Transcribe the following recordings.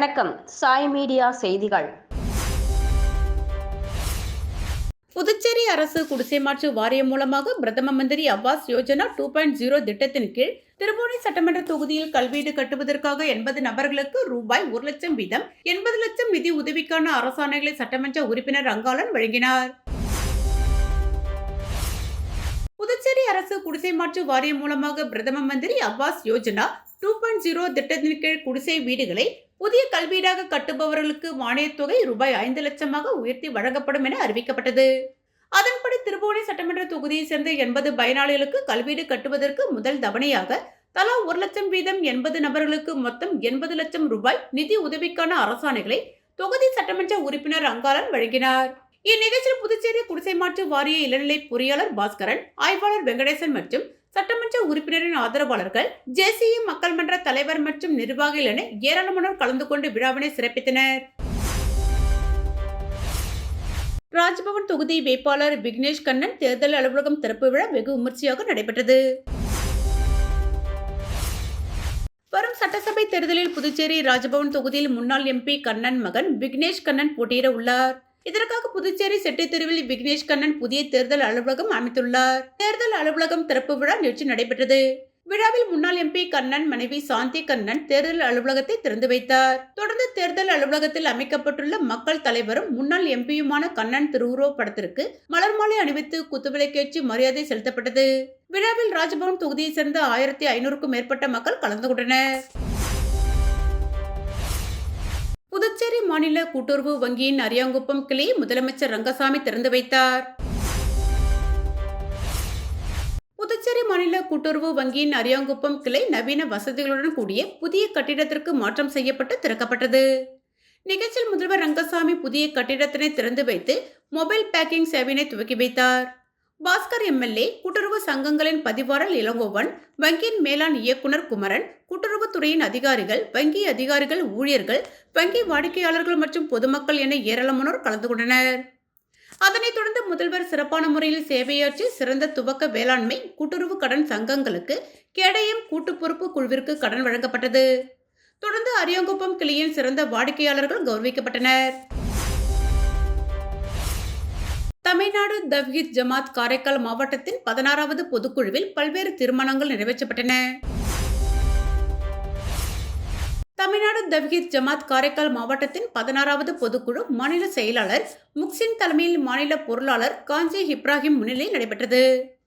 வணக்கம். சாய் மீடியா செய்திகள். புதுச்சேரி அரசு குடிசை மாற்று வாரியம் மூலமாக Pradhan Mantri Awas Yojana two point zero திட்டத்தின் கீழ் திருபுவனை சட்டமன்ற தொகுதியில் கல்வீடு கட்டுவதற்காக எண்பது நபர்களுக்கு ரூபாய் ஒரு லட்சம் வீதம் எண்பது லட்சம் நிதி உதவிக்கான அரசாணைகளை சட்டமன்ற உறுப்பினர் அங்காளன் வழங்கினார். புதுச்சேரி அரசு குடிசை மாற்று வாரியம் மூலமாக Pradhan Mantri Awas Yojana two point zero திட்டத்தின் கீழ் குடிசை வீடுகளை புதிய கல்வீடாக கட்டுபவர்களுக்கு மானியத் தொகை ரூபாய் ஐந்து லட்சமாக உயர்த்தி வழங்கப்படும் என அறிவிக்கப்பட்டது. அதன்படி திருபுவனை சட்டமன்ற தொகுதியைச் சேர்ந்த எண்பது பயனாளிகளுக்கு கல்வீடு கட்டுவதற்கு முதல் தவணையாக தலா ஒரு லட்சம் வீதம் எண்பது நபர்களுக்கு மொத்தம் எண்பது லட்சம் ரூபாய் நிதி உதவிக்கான அரசாணைகளை தொகுதி சட்டமன்ற உறுப்பினர் அங்காளன் வழங்கினார். இந்நிகழ்ச்சியில் புதுச்சேரி குடிசை மாற்று வாரிய இளநிலை பொறியாளர் பாஸ்கரன் ஆய்வாளர் வெங்கடேசன் மற்றும் சட்டமன்ற உறுப்பினரின் ஆதரவாளர்கள் ஜேசிஇ மக்கள் மன்ற தலைவர் மற்றும் நிர்வாகிகள் என ஏராளமானோர் கலந்து கொண்டு விழாவினை சிறப்பித்தனர். ராஜ்பவன் தொகுதி வேட்பாளர் விக்னேஷ் கண்ணன் தேர்தல் அலுவலகம் திறப்பு விழா வெகு விமர்சையாக நடைபெற்றது. வரும் சட்டசபை தேர்தலில் புதுச்சேரி ராஜபவன் தொகுதியில் முன்னாள் எம்பி கண்ணன் மகன் விக்னேஷ் கண்ணன் போட்டியிட உள்ளார். இதற்காக புதுச்சேரி செட்டித்தெருவில் விக்னேஷ் கண்ணன் புதிய தேர்தல் அலுவலகம் அமைத்துள்ளார். தேர்தல் அலுவலகம் திறப்பு விழா நேற்று நடைபெற்றது. விழாவில் முன்னாள் எம்பி கண்ணன் மனைவி சாந்தி கண்ணன் தேர்தல் அலுவலகத்தை திறந்து வைத்தார். தொடர்ந்து தேர்தல் அலுவலகத்தில் அமைக்கப்பட்டுள்ள மக்கள் தலைவரும் முன்னாள் எம்பியுமான கண்ணன் திருவுருவ படத்திற்கு மலர் மாலை அணிவித்து குத்துவிளக்கேற்றி மரியாதை செலுத்தப்பட்டது. விழாவில் ராஜ்பவன் தொகுதியைச் சேர்ந்த ஆயிரத்தி ஐநூறுக்கும் மேற்பட்ட மக்கள் கலந்து கொண்டனர். புதுச்சேரி மாநில கூட்டுறவு வங்கியின் அரியாங்குப்பம் கிளையை முதலமைச்சர் ரங்கசாமி திறந்து வைத்தார். புதுச்சேரி மாநில கூட்டுறவு வங்கியின் அரியாங்குப்பம் கிளை நவீன வசதிகளுடன் கூடிய புதிய கட்டிடத்திற்கு மாற்றம் செய்யப்பட்டு திறக்கப்பட்டது. நிகழ்ச்சியில் முதல்வர் ரங்கசாமி புதிய கட்டிடத்தினை திறந்து வைத்து மொபைல் பேக்கிங் சேவையினை துவக்கி வைத்தார். பாஸ்கர் எம்எல்ஏ கூட்டுறவு சங்கங்களின் பதிவாளர் இளங்கோவன் வங்கியின் மேலாண் இயக்குனர் குமரன் கூட்டுறவுத்துறையின் அதிகாரிகள் வங்கி அதிகாரிகள் ஊழியர்கள் வங்கி வாடிக்கையாளர்கள் மற்றும் பொதுமக்கள் என ஏராளமானோர் கலந்து கொண்டனர். அதனைத் தொடர்ந்து முதல்வர் சிறப்பான முறையில் சேவையாற்றி சிறந்த துவக்க வேளாண்மை கூட்டுறவு கடன் சங்கங்களுக்கு கேடயம் கூட்டு பொறுப்பு குழுவிற்கு கடன் வழங்கப்பட்டது. தொடர்ந்து அரியாங்குப்பம் கிளியின் சிறந்த வாடிக்கையாளர்கள் கௌரவிக்கப்பட்டனர். தமிழ்நாடு தவ்ஹீத் ஜமாத் காரைக்கால் மாவட்டத்தின் பதினாறாவது பொதுக்குழுவில் பல்வேறு தீர்மானங்கள் நிறைவேற்றப்பட்டன. தமிழ்நாடு தவ்ஹீத் ஜமாத் காரைக்கால் மாவட்டத்தின் பதினாறாவது பொதுக்குழு மாநில செயலாளர் முக்சின் தலைமையில் மாநில பொருளாளர் காஞ்சி இப்ராஹிம் முன்னிலையில் நடைபெற்றது.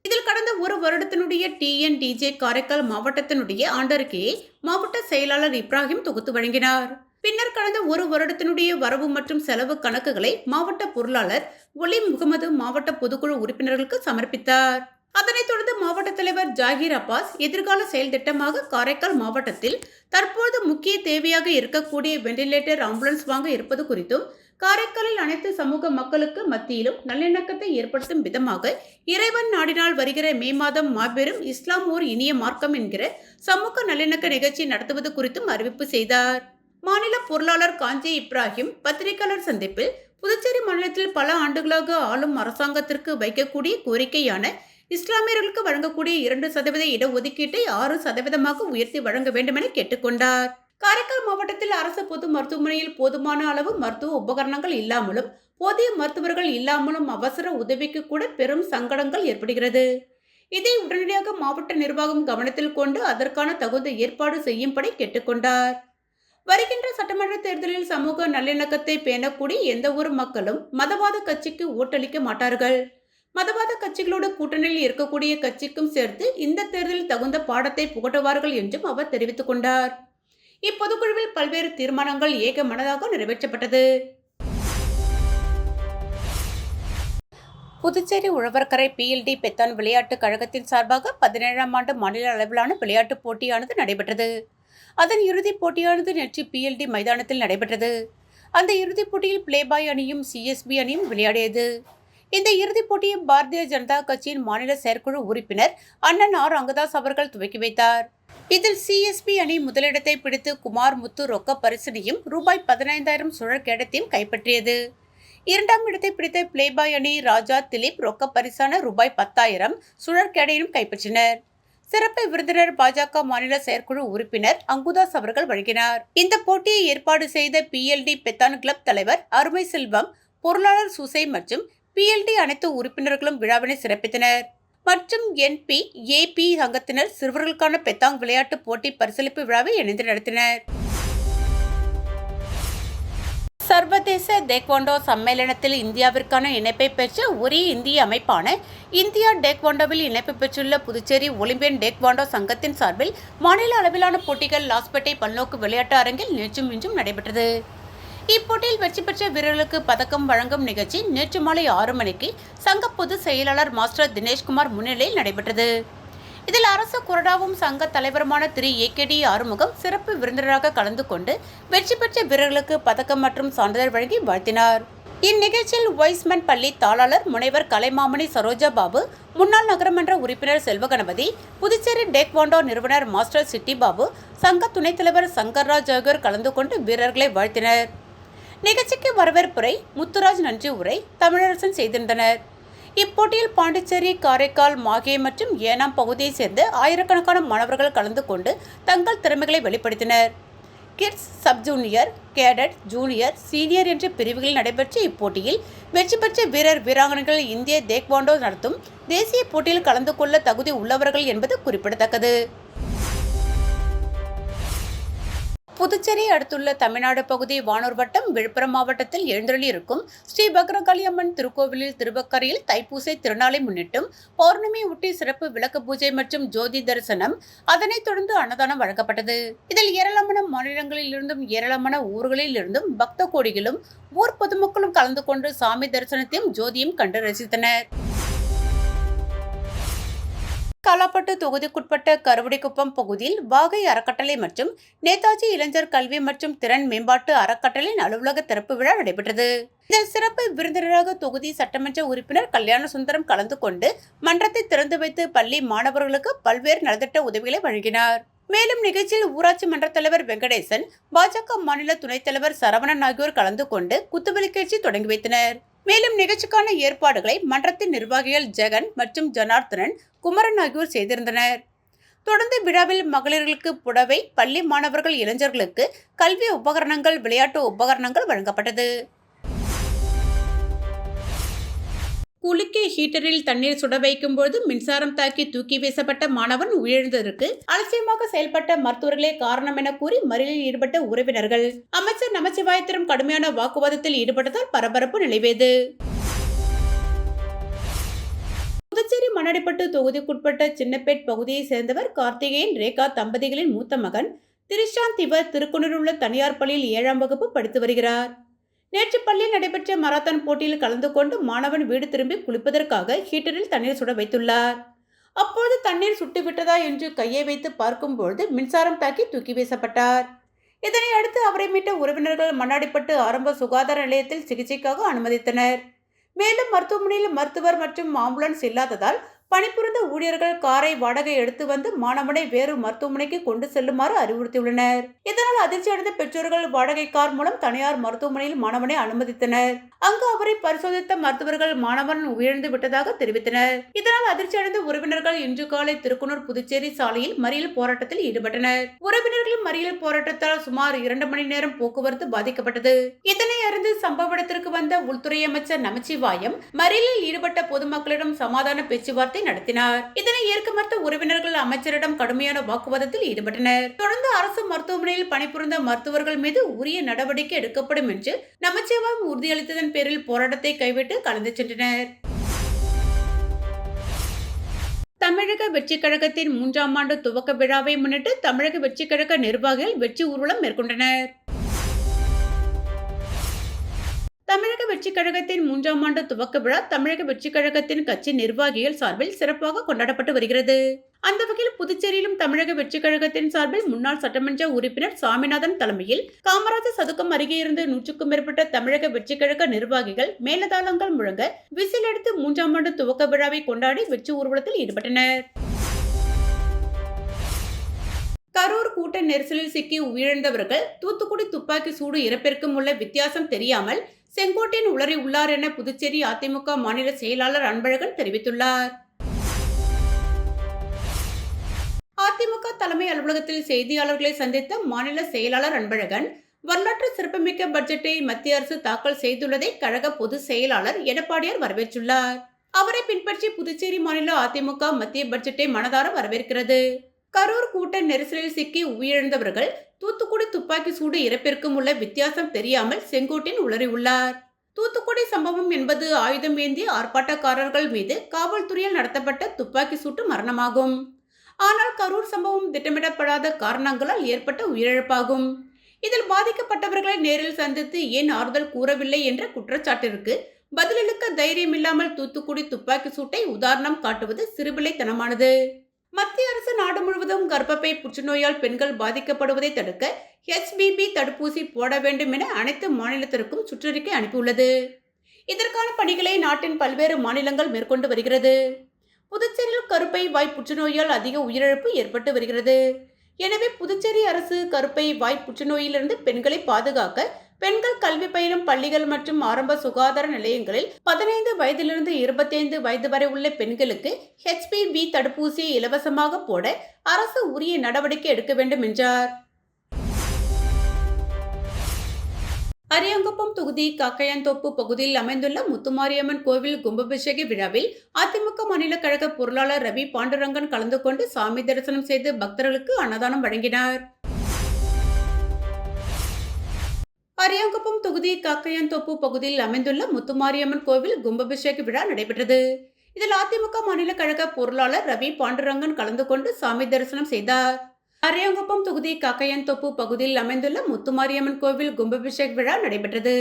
இதில் கடந்த ஒரு வருடத்தினுடைய டிஎன்டிஜே காரைக்கால் மாவட்டத்தினுடைய ஆண்டறிக்கையை மாவட்ட செயலாளர் இப்ராஹிம் தொகுத்து வழங்கினார். பின்னர் கடந்த ஒரு வருடத்தினுடைய வரவு மற்றும் செலவு கணக்குகளை மாவட்ட பொருளாளர் ஒலி முகமது மாவட்ட பொதுக்குழு உறுப்பினர்களுக்கு சமர்ப்பித்தார். அதனைத் தொடர்ந்து மாவட்ட தலைவர் ஜாகிர் அப்பாஸ் எதிர்கால செயல் திட்டமாக காரைக்கால் மாவட்டத்தில் தற்போது முக்கிய தேவையாக இருக்கக்கூடிய வெண்டிலேட்டர் ஆம்புலன்ஸ் வாங்க இருப்பது குறித்தும் காரைக்காலில் அனைத்து சமூக மக்களுக்கு மத்தியிலும் நல்லிணக்கத்தை ஏற்படுத்தும் விதமாக இறைவன் நாடினால் வருகிற மே மாதம் மாபெரும் இஸ்லாம் ஓர் இனிய மார்க்கம் என்கிற சமூக நல்லிணக்க நிகழ்ச்சி நடத்துவது குறித்தும் அறிவிப்பு செய்தார். மாநில பொருளாளர் காஞ்சி இப்ராஹிம் பத்திரிகையாளர் சந்திப்பில் புதுச்சேரி மாநிலத்தில் பல ஆண்டுகளாக ஆளும் அரசாங்கத்திற்கு வைக்கக்கூடிய கோரிக்கையான இஸ்லாமியர்களுக்கு வழங்கக்கூடிய இரண்டு சதவீத இடஒதுக்கீட்டை ஆறு சதவீதமாக உயர்த்தி வழங்க வேண்டும் என கேட்டுக்கொண்டார். காரைக்கால் மாவட்டத்தில் அரசு பொது மருத்துவமனையில் போதுமான அளவு மருத்துவ உபகரணங்கள் இல்லாமலும் போதிய மருத்துவர்கள் இல்லாமலும் அவசர உதவிக்கு கூட பெரும் சங்கடங்கள் ஏற்படுகிறது. இதை உடனடியாக மாவட்ட நிர்வாகம் கவனத்தில் கொண்டு அதற்கான தகுந்த ஏற்பாடு செய்யும்படி கேட்டுக்கொண்டார். வருகின்ற சட்டமன்ற தேர்தலில் சமூக நல்லிணக்கத்தை பேணக்கூடிய எந்த ஒரு மக்களும் மதவாத கட்சிக்கு ஓட்டளிக்க மாட்டார்கள். மதவாத கட்சிகளோடு கூட்டணியில் இருக்கக்கூடிய கட்சிக்கும் சேர்த்து இந்த தேர்தலில் தகுந்த பாடத்தை புகட்டுவார்கள் என்றும் அவர் தெரிவித்துக் கொண்டார். இப்பொதுக்குழுவில் பல்வேறு தீர்மானங்கள் ஏக மனதாக நிறைவேற்றப்பட்டது. புதுச்சேரி உழவர்கரை பிஎல்டி பெத்தான் விளையாட்டுக் கழகத்தின் சார்பாக பதினேழாம் ஆண்டு மாநில அளவிலான விளையாட்டுப் போட்டியானது நடைபெற்றது. அதன் இறுதிப் போட்டியானது நேற்று பிஎல்டி மைதானத்தில் நடைபெற்றது. அந்த இறுதிப் போட்டியில் பிளேபாய் அணியும் சிஎஸ்பி அணியும் விளையாடியது. இந்த இறுதிப் போட்டியை பாரதிய ஜனதா கட்சியின் மாநில செயற்குழு உறுப்பினர் அண்ணன் ஆர். அங்கதாஸ் அவர்கள் துவக்கி வைத்தார். இதில் சிஎஸ்பி அணி முதலிடத்தை பிடித்து குமார் முத்து ரொக்க பரிசனையும் ரூபாய் பதினைந்தாயிரம் சுழல் கேடத்தையும் கைப்பற்றியது. இரண்டாம் இடத்தை பிடித்த பிளேபாய் அணி ராஜா திலீப் ரொக்க பரிசான ரூபாய் பத்தாயிரம் சுழற்கேடையும் கைப்பற்றினர். சிறப்பு விருந்தினர் பாஜக மாநில செயற்குழு உறுப்பினர் அங்குதாஸ் அவர்கள் வழங்கினார். இந்த போட்டியை ஏற்பாடு செய்த பிஎல்டி பெத்தான் கிளப் தலைவர் அருமை செல்வம் பொருளாளர் சுசை மற்றும் பிஎல்டி அனைத்து உறுப்பினர்களும் விழாவினை சிறப்பித்தனர். மற்றும் என்பி ஏபி சங்கத்தினர் சிறுவர்களுக்கான பெத்தாங் விளையாட்டு போட்டி பரிசளிப்பு விழாவை இணைந்து நடத்தினர். சர்வதேச டேக்வாண்டோ சம்மேளனத்தில் இந்தியாவிற்கான இணைப்பை பெற்ற ஒரே இந்திய அமைப்பான இந்தியா டேக்வாண்டோவில் இணைப்பு பெற்றுள்ள புதுச்சேரி ஒலிம்பியன் டேக்வாண்டோ சங்கத்தின் சார்பில் மாநில அளவிலான போட்டிகள் லாஸ்பேட்டை பல்நோக்கு விளையாட்டு அரங்கில் நேற்றும் இன்றும் நடைபெற்றது. இப்போட்டியில் வெற்றி பெற்ற வீரர்களுக்கு பதக்கம் வழங்கும் நிகழ்ச்சி நேற்று மாலை ஆறு மணிக்கு சங்க பொதுச் செயலாளர் மாஸ்டர் தினேஷ்குமார் முன்னிலையில் நடைபெற்றது. இதில் அரசு கொறடாவும் சங்க தலைவருமான திரு. ஏகேடி ஆறுமுகம் சிறப்பு விருந்தினராக கலந்து கொண்டு வெற்றி பெற்ற வீரர்களுக்கு பதக்கம் மற்றும் சான்றிதழ் வழங்கி வாழ்த்தினார். இந்நிகழ்ச்சியில் வைஸ்மேன் பள்ளி தாளாளர் முனைவர் கலைமாமணி சரோஜா பாபு முன்னாள் நகரமன்ற உறுப்பினர் செல்வகணபதி புதுச்சேரி டேக்வாண்டோ நிறுவனர் மாஸ்டர் சிட்டி பாபு சங்க துணைத் தலைவர் சங்கர்ராஜ் ஆகியோர் கலந்து கொண்டு வீரர்களை வாழ்த்தினர். நிகழ்ச்சிக்கு வரவேற்புரை முத்துராஜ் நன்றி உரை தமிழரசன் செய்திருந்தனர். இப்போட்டியில் பாண்டிச்சேரி காரைக்கால் மாகே மற்றும் ஏனாம் பகுதியைச் சேர்ந்த ஆயிரக்கணக்கான மாணவர்கள் கலந்து கொண்டு தங்கள் திறமைகளை வெளிப்படுத்தினர். Kids sub junior cadet junior senior என்ற பிரிவுகளில் நடைபெற்ற இப்போட்டியில் வெற்றி பெற்ற வீரர் வீராங்கனைகள் இந்திய தேக்வாண்டோ நடத்தும் தேசிய போட்டியில் கலந்து கொள்ள தகுதி உள்ளவர்கள் என்பது குறிப்பிடத்தக்கது. புதுச்சேரி அடுத்துள்ள தமிழ்நாடு பகுதி வானூர் வட்டம் விழுப்புரம் மாவட்டத்தில் எழுந்தருளியிருக்கும் ஸ்ரீ பக்ரகாளியம்மன் திருக்கோவிலில் திருவக்கரையில் தைப்பூசை திருநாளை முன்னிட்டும் பௌர்ணமி ஒட்டி சிறப்பு விளக்கு பூஜை மற்றும் ஜோதி தரிசனம் அதனைத் தொடர்ந்து அன்னதானம் வழங்கப்பட்டது. இதில் ஏராளமான மாநிலங்களில் இருந்தும் ஏராளமான ஊர்களில் இருந்தும் பக்த கோடிகளும் ஊர் பொதுமக்களும் கலந்து கொண்டு சாமி தரிசனத்தையும் ஜோதியும் கண்டு ரசித்தனர். காலாப்பட்டு தொகுதிக்குட்பட்ட கருவடிக்குப்பம் பகுதியில் வாகை அறக்கட்டளை மற்றும் நேதாஜி இளைஞர் கல்வி மற்றும் திறன் மேம்பாட்டு அறக்கட்டளையின் அலுவலக திறப்பு விழா நடைபெற்றது. இதில் சிறப்பு விருந்தினராக தொகுதி சட்டமன்ற உறுப்பினர் கல்யாண சுந்தரம் கலந்து கொண்டு மன்றத்தை திறந்து வைத்து பள்ளி மாணவர்களுக்கு பல்வேறு நலத்திட்ட உதவிகளை வழங்கினார். மேலும் நிகழ்ச்சியில் ஊராட்சி மன்ற தலைவர் வெங்கடேசன் பாஜக மாநில துணைத் தலைவர் சரவணன் ஆகியோர் கலந்து கொண்டு குத்துவெளி தொடங்கி வைத்தனர். மேலும் நிகழ்ச்சிக்கான ஏற்பாடுகளை மன்றத்தின் நிர்வாகிகள் ஜெகன் மற்றும் ஜனார்த்தனன் குமரன் ஆகியோர் செய்திருந்தனர். தொடர்ந்து விழாவில் மகளிர்களுக்கு புடவை பள்ளி மாணவர்கள் இளைஞர்களுக்கு கல்வி உபகரணங்கள் விளையாட்டு உபகரணங்கள் வழங்கப்பட்டது. குளிக்க ஹீட்டரில் தண்ணீர் சுட வைக்கும் போது மின்சாரம் தாக்கி தூக்கி வீசப்பட்ட மாணவன் உயிரிழந்ததற்கு அலட்சியமாக செயல்பட்ட மருத்துவர்களே காரணம் என கூறி மறியலில் ஈடுபட்ட உறவினர்கள். அமைச்சர் நமச்சிவாயத்திடம் கடுமையான வாக்குவாதத்தில் ஈடுபட்டதால் பரபரப்பு நிலவியது. புதுச்சேரி மண்ணடிப்பட்டு தொகுதிக்குட்பட்ட சின்னப்பேட் பகுதியைச் சேர்ந்தவர் கார்த்திகேயன் ரேகா தம்பதிகளின் மூத்த மகன் திரிஷாந்த் இவர் திருக்குணரில் உள்ள தனியார் பள்ளியில் ஏழாம் வகுப்பு படித்து வருகிறார். நேற்று பள்ளியில் நடைபெற்ற மராத்தான் போட்டியில் கலந்து கொண்டு மாணவன் வீடு திரும்பி குளிப்பதற்காக ஹீட்டரில் தண்ணீர் சுட வைத்துள்ளார். அப்போது தண்ணீர் சுட்டுவிட்டதா என்று கையை வைத்து பார்க்கும்பொழுது மின்சாரம் தாக்கி தூக்கி வீசப்பட்டார். இதனை அடுத்து அவரை மீட்ட உறவினர்கள் மண்ணாடிப்பட்டு ஆரம்ப சுகாதார நிலையத்தில் சிகிச்சைக்காக அனுமதித்தனர். மேலும் மருத்துவமனையில் மருத்துவர் மற்றும் ஆம்புலன்ஸ் இல்லாததால் பணிபுரிந்த ஊழியர்கள் காரை வாடகை எடுத்து வந்து மாணவனை வேறு மருத்துவமனைக்கு கொண்டு செல்லுமாறு அறிவுறுத்தியுள்ளனர். இதனால் அதிர்ச்சி அடைந்த பெற்றோர்கள் வாடகை கார் மூலம் தனியார் மருத்துவமனையில் மாணவனை அனுமதித்தனர். அங்கு அவரை பரிசோதித்த மருத்துவர்கள் மாணவன் உயிரிழந்து விட்டதாக தெரிவித்தனர். இதனால் அதிர்ச்சி அடைந்த உறவினர்கள் இன்று காலை திருக்குனூர் புதுச்சேரி சாலையில் மறியல் போராட்டத்தில் ஈடுபட்டனர். உறவினர்கள் மறியல் போராட்டத்தால் சுமார் இரண்டு மணி நேரம் போக்குவரத்து பாதிக்கப்பட்டது. இதனை அறிந்து சம்பவ இடத்திற்கு வந்த உள்துறை அமைச்சர் நமச்சிவாயம் மறியலில் ஈடுபட்ட பொதுமக்களிடம் சமாதான பேச்சுவார்த்தை நடத்தினார். இதனை ஏற்க மறுத்த உறவினர்கள் அமைச்சரிடம் கடுமையான வாக்குவாதத்தில் ஈடுபட்டனர். தொடர்ந்து அரசு மருத்துவமனையில் பணிபுரிந்த மருத்துவர்கள் மீது உரிய நடவடிக்கை எடுக்கப்படும் என்று நமச்சிவாயம் உறுதியளித்ததன் பேரில் போராட்டத்தை கைவிட்டு கலந்து சென்றனர். தமிழக வெற்றிக் கழகத்தின் மூன்றாம் ஆண்டு துவக்க விழாவை முன்னிட்டு தமிழக வெற்றிக் கழக நிர்வாகிகள் வெற்றி ஊர்வலம் மேற்கொண்டனர். தமிழக வெற்றிக் கழகத்தின் மூன்றாம் ஆண்டு துவக்க விழா தமிழக வெற்றிக் கழகத்தின் கட்சி நிர்வாகிகள் சார்பில் சிறப்பாக கொண்டாடப்பட்டு வருகிறது. அந்த வகையில் புதுச்சேரியிலும் தமிழக வெற்றிக் கழகத்தின் சார்பில் முன்னாள் சட்டமன்ற உறுப்பினர் சாமிநாதன் தலைமையில் காமராஜர் சதுக்கம் அருகே இருந்து நூற்றுக்கும் மேற்பட்ட தமிழக வெற்றிக் கழக நிர்வாகிகள் மேலதாளங்கள் முழங்க விசில் எடுத்து மூன்றாம் ஆண்டு துவக்க விழாவை கொண்டாடி வெற்றி ஊர்வலத்தில் ஈடுபட்டனர். கரூர் கூட்ட நெரிசலில் சிக்கி உயிரிழந்தவர்கள் தூத்துக்குடி துப்பாக்கி சூடு இறப்பிற்கும் உள்ள வித்தியாசம் தெரியாமல் செங்கோட்டையன் உளறி உள்ளார் என புதுச்சேரி அதிமுக மாநில செயலாளர் அன்பழகன் தெரிவித்துள்ளார். அதிமுக தலைமை அலுவலகத்தில் செய்தியாளர்களை சந்தித்த மாநில செயலாளர் அன்பழகன் வரலாற்று சிறப்புமிக்க பட்ஜெட்டை மத்திய அரசு தாக்கல் செய்துள்ளதை கழக பொதுச் செயலாளர் எடப்பாடியார் வரவேற்றுள்ளார். அவரை பின்பற்றி புதுச்சேரி மாநில அதிமுக மத்திய பட்ஜெட்டை மனதார வரவேற்கிறது. கரூர் கூட்ட நெரிசலில் சிக்கி உயிரிழந்தவர்கள் தூத்துக்குடி துப்பாக்கி சூடு இறப்பிற்கும் உள்ள வித்தியாசம் தெரியாமல் செங்கோட்டின் உளறியுள்ளார். தூத்துக்குடி சம்பவம் என்பது ஆயுதம் ஏந்தி ஆர்ப்பாட்டக்காரர்கள் மீது காவல்துறையால் நடத்தப்பட்ட துப்பாக்கி சூட்டு மரணமாகும். ஆனால் கரூர் சம்பவம் திட்டமிடப்படாத காரணங்களால் ஏற்பட்ட உயிரிழப்பாகும். இதில் பாதிக்கப்பட்டவர்களை நேரில் சந்தித்து ஏன் ஆறுதல் கூறவில்லை என்ற குற்றச்சாட்டிற்கு பதிலளிக்க தைரியமில்லாமல் தூத்துக்குடி துப்பாக்கி சூட்டை உதாரணம் காட்டுவது சிறுபிள்ளைத்தனமானது. மத்திய அரசு நாடு முழுவதும் கர்ப்பப்பை புற்றுநோயால் பெண்கள் பாதிக்கப்படுவதை தடுக்க ஹெச்பிபி தடுப்பூசி போட வேண்டும் என அனைத்து மாநிலத்திற்கும் சுற்றறிக்கை அனுப்பியுள்ளது. இதற்கான பணிகளை நாட்டின் பல்வேறு மாநிலங்கள் மேற்கொண்டு வருகிறது. புதுச்சேரியில் கருப்பை வாய் புற்றுநோயால் அதிக உயிரிழப்பு ஏற்பட்டு வருகிறது. எனவே புதுச்சேரி அரசு கருப்பை வாய் புற்றுநோயிலிருந்து பெண்களை பாதுகாக்க பெண்கள் கல்வி பயிலும் பள்ளிகள் மற்றும் ஆரம்ப சுகாதார நிலையங்களில் பதினைந்து வயதிலிருந்து இருபத்தைந்து வயது வரை உள்ள பெண்களுக்கு ஹெச்பிவி தடுப்பூசியை இலவசமாக போட அரசு உரிய நடவடிக்கை எடுக்க வேண்டும் என்றார். அரியங்குப்பம் தொகுதி காக்கையாந்தோப்பு பகுதியில் அமைந்துள்ள முத்துமாரியம்மன் கோவில் கும்பாபிஷேக விழாவில் அதிமுக மாநில கழக பொருளாளர் ரவி பாண்டுரங்கன் கலந்து கொண்டு சாமி தரிசனம் செய்து பக்தர்களுக்கு அன்னதானம் வழங்கினார். அரியாங்குப்பம் தொகுதி காக்கையாந்தோப்பு பகுதியில் அமைந்துள்ள முத்துமாரியம்மன் கோவில் கும்பாபிஷேக விழா நடைபெற்றது. இதில் அதிமுக மாநில கழக பொருளாளர் ரவி பாண்டுரங்கன் கலந்து கொண்டு சாமி தரிசனம் செய்தார். அரியாங்குப்பம் தொகுதி காக்கையன்தோப்பு பகுதியில் அமைந்துள்ள முத்துமாரியம்மன் கோவில் கும்பாபிஷேக விழா நடைபெற்றது.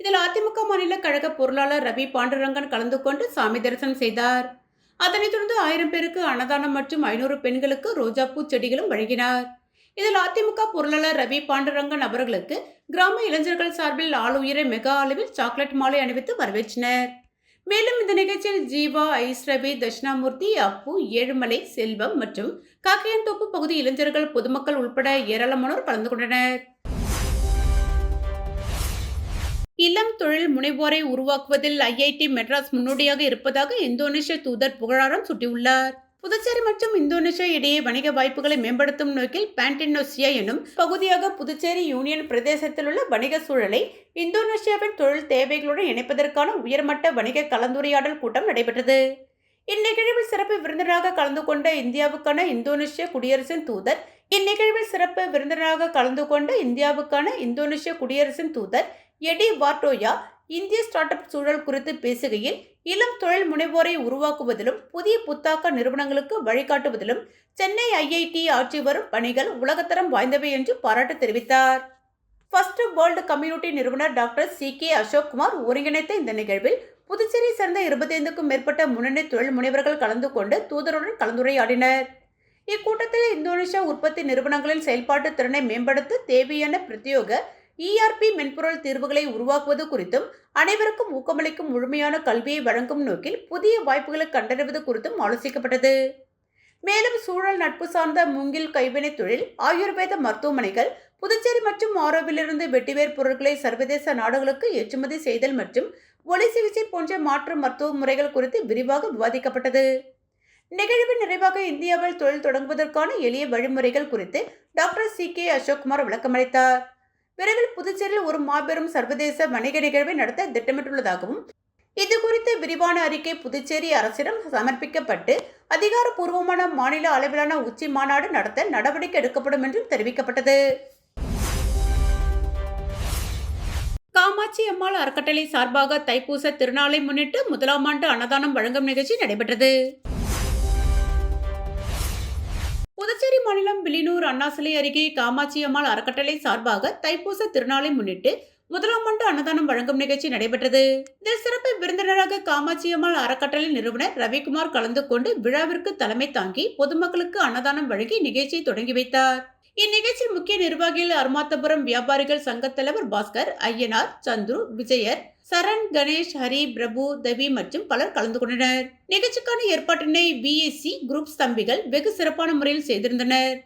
இதில் அதிமுக மாநில கழக பொருளாளர் ரவி பாண்டுரங்கன் கலந்து கொண்டு சாமி தரிசனம் செய்தார். அதனைத் தொடர்ந்து ஆயிரம் பேருக்கு அன்னதானம் மற்றும் ஐநூறு பெண்களுக்கு ரோஜாப்பூ செடிகளும் வழங்கினார். இதில் அதிமுக பொருளாளர் ரவி பாண்டுரங்கன் அவர்களுக்கு கிராம இளைஞர்கள் சார்பில் ஆளுயர மெகா அளவில் சாக்லேட் மாலை அணிவித்து வரவேற்றனர். மேலும் இந்த நிகழ்ச்சியில் ஜீவா ஐஸ் ரவி தட்சிணாமூர்த்தி அப்பு ஏழுமலை செல்வம் மற்றும் காக்கையன்தோப்பு பகுதி இளைஞர்கள் பொதுமக்கள் உட்பட ஏராளமானோர் கலந்து கொண்டனர். இளம் தொழில் முனைவோரை உருவாக்குவதில் ஐஐடி மெட்ராஸ் முன்னோடியாக இருப்பதாக இந்தோனேஷிய தூதர் புகழாரம் சுட்டியுள்ளார். புதுச்சேரி மற்றும் இந்தோனேஷியா இடையே வணிக வாய்ப்புகளை மேம்படுத்தும் நோக்கில் பேண்டினோசியா எனும் பகுதியாக புதுச்சேரி யூனியன் பிரதேசத்தில் உள்ள வணிக சூழலை இந்தோனேஷியாவின் தொழில் தேவைகளுடன் இணைப்பதற்கான உயர்மட்ட வணிக கலந்துரையாடல் கூட்டம் நடைபெற்றது. இந்நிகழ்வில் சிறப்பு விருந்தினராக கலந்து கொண்ட இந்தியாவுக்கான இந்தோனேஷிய குடியரசின் தூதர் இந்நிகழ்வில் சிறப்பு விருந்தினராக கலந்து கொண்ட இந்தியாவுக்கான இந்தோனேஷிய குடியரசின் தூதர் எடி வார்டோயா இந்திய ஸ்டார்ட் அப் சூழல் குறித்து பேசுகையில் இளம் தொழில் முனைவோரை உருவாக்குவதிலும் புதிய புத்தாக்க நிறுவனங்களுக்கு வழிகாட்டுவதிலும் சென்னை ஐஐடி ஆற்றி வரும் பணிகள் உலகத்தரம் வாய்ந்தவை என்று பாராட்டு தெரிவித்தார். ஃபர்ஸ்ட் வேர்ல்டு கம்யூனிட்டி நிறுவனர் டாக்டர் சி. கே. அசோக்குமார் ஒருங்கிணைத்த இந்த நிகழ்வில் புதுச்சேரி சேர்ந்த இருபத்தைந்துக்கும் மேற்பட்ட முன்னணி தொழில் முனைவர்கள் கலந்து கொண்டு தூதருடன் கலந்துரையாடினர். இக்கூட்டத்தில் இந்தோனேஷியா உற்பத்தி நிறுவனங்களின் செயல்பாட்டு திறனை மேம்படுத்த தேவையான பிரத்யோக இஆர்பி மென்பொருள் தீர்வுகளை உருவாக்குவது குறித்தும் அனைவருக்கும் ஊக்கமளிக்கும் முழுமையான கல்வியை வழங்கும் நோக்கில் புதிய வாய்ப்புகளை கண்டறிவது குறித்தும் ஆலோசிக்கப்பட்டது. மேலும் சூழல் நட்பு சார்ந்த மூங்கில் கைவினை தொழில் ஆயுர்வேத மருத்துவமனைகள் புதுச்சேரி மற்றும் ஆரோவிலிருந்து வெட்டிவேர் பொருட்களை சர்வதேச நாடுகளுக்கு ஏற்றுமதி செய்தல் மற்றும் ஒளி சிகிச்சை போன்ற மாற்று மருத்துவ முறைகள் குறித்து விரிவாக விவாதிக்கப்பட்டது. நிகழ்வின் நிறைவாக இந்தியாவில் தொழில் தொடங்குவதற்கான எளிய வழிமுறைகள் குறித்து டாக்டர் சி கே அசோக்குமார் விளக்கமளித்தார். விரைவில் புதுச்சேரியில் ஒரு மாபெரும் சர்வதேச வணிக நிகழ்வை நடத்த திட்டமிட்டுள்ளதாகவும் இது குறித்த விரிவான அறிக்கை புதுச்சேரி அரசிடம் சமர்ப்பிக்கப்பட்டு அதிகாரப்பூர்வமான மாநில அளவிலான உச்சி மாநாடு நடத்த நடவடிக்கை எடுக்கப்படும் என்றும் தெரிவிக்கப்பட்டது. காமாட்சி அம்மாள் அறக்கட்டளை சார்பாக தைப்பூச திருநாளை முன்னிட்டு முதலாம் ஆண்டு அன்னதானம் வழங்கும் நிகழ்ச்சி நடைபெற்றது. புதுச்சேரி மாநிலம் வில்லியனூர் அண்ணாசிலை அருகே காமாட்சி அம்மாள் அறக்கட்டளை சார்பாக தைப்பூச திருநாளை முன்னிட்டு முதலாம் ஆண்டு அன்னதானம் வழங்கும் நிகழ்ச்சி நடைபெற்றது. இதில் சிறப்பு விருந்தினராக காமாட்சி அம்மாள் அறக்கட்டளை நிறுவனர் ரவிக்குமார் கலந்து கொண்டு விழாவிற்கு தலைமை தாங்கி பொதுமக்களுக்கு அன்னதானம் வழங்கி நிகழ்ச்சியை தொடங்கி வைத்தார். இந்நிகழ்ச்சியில் முக்கிய நிர்வாகிகள் அருமாத்தபுரம் வியாபாரிகள் சங்க தலைவர் பாஸ்கர் ஐயனார் சந்துரு விஜயர் சரண் கணேஷ் ஹரி பிரபு தவி மற்றும் பலர் கலந்து கொண்டனர். நிகழ்ச்சிக்கான ஏற்பாட்டினை பிஎஸ்சி குரூப் தம்பிகள் வெகு சிறப்பான முறையில் செய்திருந்தனர்.